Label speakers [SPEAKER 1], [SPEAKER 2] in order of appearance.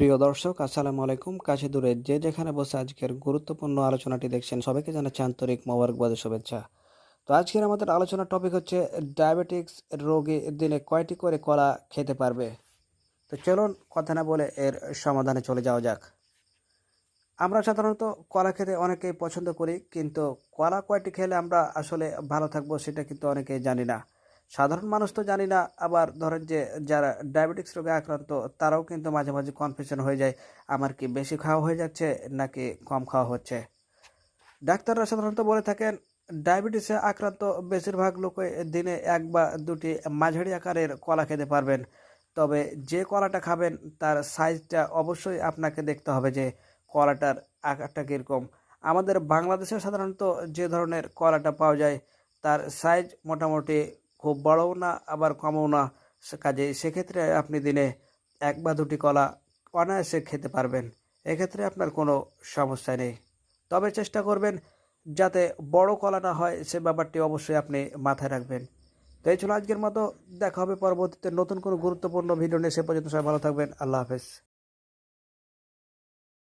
[SPEAKER 1] প্রিয় দর্শক, আসসালামু আলাইকুম। কাছে দূরে যে যেখানে বসে আজকের গুরুত্বপূর্ণ আলোচনাটি দেখছেন, সবাইকে জানাচ্ছি আন্তরিক মোবারকবাদ শুভেচ্ছা। তো আজকের আমাদের আলোচনার টপিক হচ্ছে ডায়াবেটিক্স রোগী দিনে কয়টি করে কলা খেতে পারবে? তো চলুন কথা না বলে এর সমাধানে চলে যাওয়া যাক। আমরা সাধারণত কলা খেতে অনেকেই পছন্দ করি, কিন্তু কলা কয়টি খেলে আমরা আসলে ভালো থাকব সেটা কিন্তু অনেকেই জানি না। সাধারণ মানুষ তো জানি না, আবার ধরেন যে যারা ডায়াবেটিক্স রোগে আক্রান্ত, তারাও কিন্তু মাঝে মাঝে কনফিউশন হয়ে যায়, আমার কি বেশি খাওয়া হয়ে যাচ্ছে নাকি কম খাওয়া হচ্ছে? ডাক্তাররা সাধারণত বলে থাকেন ডায়াবেটিসে আক্রান্ত বেশিরভাগ লোকই দিনে এক বা দুটি মাঝারি আকারের কলা খেতে পারবেন। তবে যে কলাটা খাবেন, তার সাইজটা অবশ্যই আপনাকে দেখতে হবে যে কলাটার আকারটা কীরকম। আমাদের বাংলাদেশে সাধারণত যে ধরনের কলাটা পাওয়া যায়, তার সাইজ মোটামুটি খুব বড়ও না, আবার কমও না। কাজেই সেক্ষেত্রে আপনি দিনে এক বা দুটি কলা অনায়াসে খেতে পারবেন। এক্ষেত্রে আপনার কোনো সমস্যা নেই। তবে চেষ্টা করবেন যাতে বড় কলা না হয়, সে ব্যাপারটি অবশ্যই আপনি মাথায় রাখবেন। তো এই ছিল আজকের মতো। দেখা হবে পরবর্তীতে নতুন কোনো গুরুত্বপূর্ণ ভিডিও নিয়ে। সে পর্যন্ত সবাই ভালো থাকবেন। আল্লাহ হাফেজ।